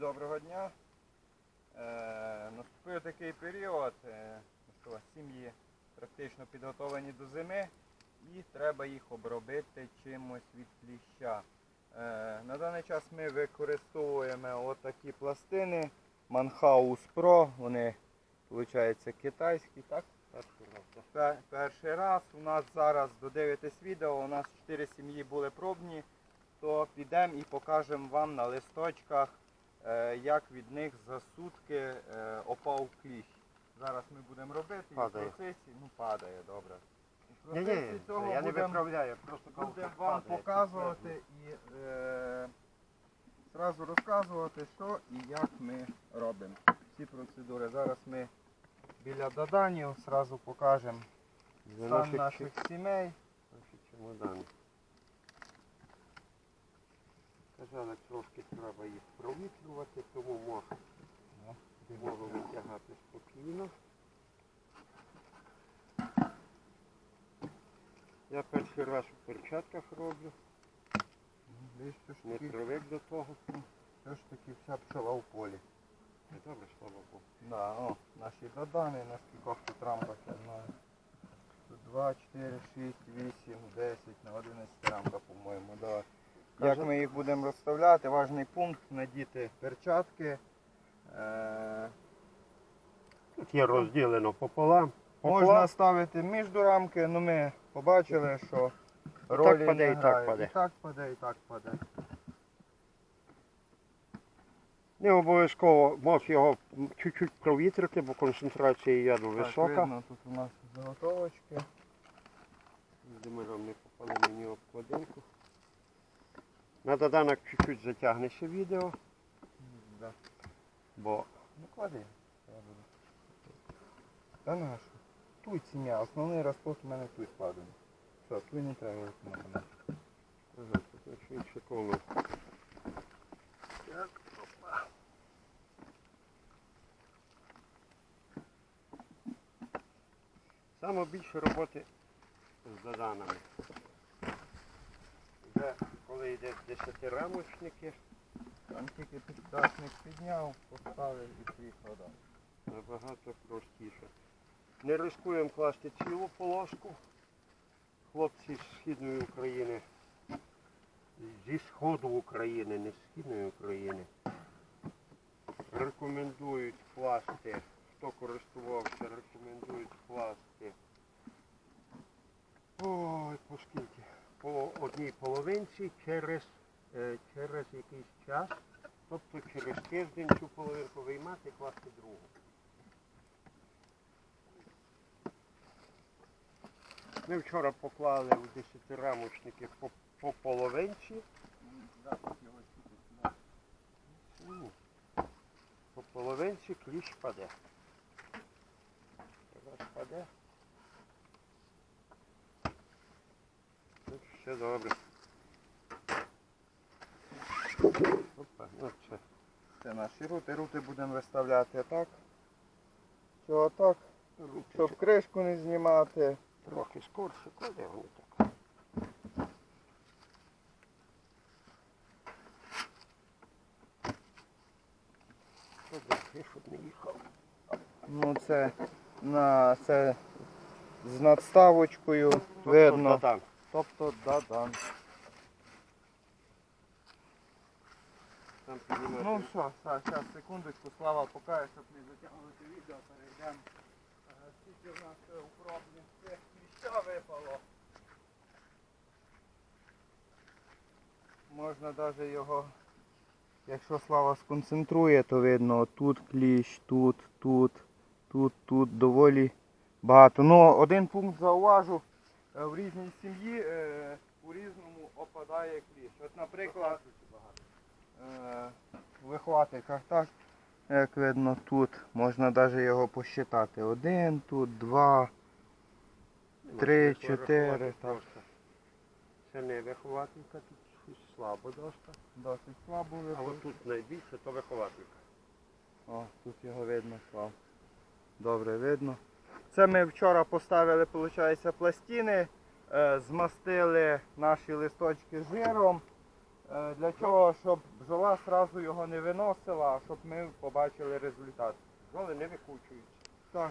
доброго дня. Е, наступив такий період, е, що сім'ї практично підготовлені до зими і треба їх обробити чимось від кліща. Е, на даний час ми використовуємо отакі пластини Manhaus Pro, вони виходить китайські, так? Пе- Перший раз у нас зараз додивитесь відео, у нас 4 сім'ї були пробні, то підемо і покажемо вам на листочках, як від них за сутки е, опав кліщ. Зараз ми будемо робити і в Падає. процесі, ну падає, добре. У Ні, процесі ні, цього я не будемо виправляю, просто будемо вам показувати і е, зразу розказувати, що і як ми робимо. Всі процедури. Зараз ми біля доданів зразу покажемо стан наших сімей. Наші Казали, трошки треба їх провітрювати, тому можу, можу витягати спокійно. Я перший раз у перчатках роблю, ж не привик до того. що ж таки вся пчела в полі. Ну, Добре, слава Богу. Да, о, наші додани, на скількох тут рамках, я знаю. Тут 2, 4, 6, 8, 10, на 11 рамка, по-моєму. Да. Як ми їх будемо розставляти, важний пункт надіти перчатки. Е, Тут є розділено пополам. можна ставити між рамки, але ми побачили, що ролі паде, не і так паде. І так паде, і так паде. Не обов'язково можеш його чуть-чуть провітрити, бо концентрація яду Так, висока. видно, тут у нас заготовочки. Думаю, не попали мені обкладинку. На доданок чуть-чуть затягнеться відео, Да. бо Ну клади. Я буду. Та. Туй сім'я, основний розплод у мене туй складений. Все, туй не треба ага, тут швидше коло. Так, опа. Саме більше роботи з доданами. Вже коли йде десятирамочники, Там тільки піддашник підняв, поставив і поїхав далі. набагато простіше. Не рискуємо класти цілу полоску. Хлопці з Східної України, зі Сходу України, не з Східної України, рекомендують класти, хто користувався, рекомендують класти. Ой, по? По одній половинці через, е, через якийсь час, тобто через тиждень цю половинку виймати і класти другу. Ми вчора поклали у десятирамочники по, по половинці. По половинці кліщ паде. Раз паде. Тут все добре. Опа, ну це. Це наші рути. Рути будемо виставляти так. Чого так? Щоб кришку не знімати. трохи скорше, так. Кладе, щоб не їхав. Ну це на це з надставочкою видно. Так. Тобто да-да. Там піднімати. Ну все, так, зараз секундочку, слава покаже, щоб не затягувати відео, перейдемо. Е, Скільки в нас е, укропних цих кліща випало. Можна навіть його, якщо слава сконцентрує, то видно тут кліщ, тут, тут, тут, тут доволі багато. Ну, один пункт зауважу, в різній сім'ї е, у різному опадає кліщ. От, наприклад, е, вихватиках, так, як видно тут, можна навіть його посчитати. Один, тут, два, три, чотири, так. Це не вихователька, тут щось слабо дошка. Досить слабо А от тут найбільше то вихователька. О, тут його видно, слав. Добре видно. Це ми вчора поставили, виходить, пластини, е, змастили наші листочки жиром. Е, Для чого? Щоб бджола одразу його не виносила, а щоб ми побачили результат. Бджоли не викучуються. Так.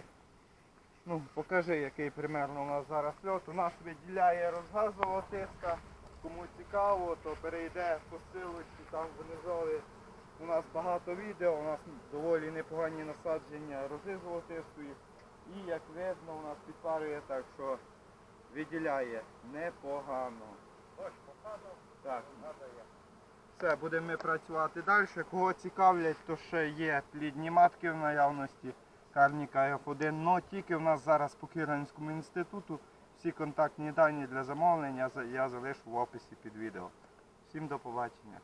Ну, покажи, який примерно у нас зараз льот. У нас виділяє розгазова тиска. Кому цікаво, то перейде по силочці, там внизу у нас багато відео, у нас доволі непогані насадження розгазовотистої. І як видно, у нас підпарює так, що виділяє непогано. Ось показав, Так. я. Все, будемо ми працювати далі. Кого цікавлять, то ще є плідні матки в наявності карніка F1. Но тільки в нас зараз по Киранському інституту всі контактні дані для замовлення я залишу в описі під відео. Всім до побачення.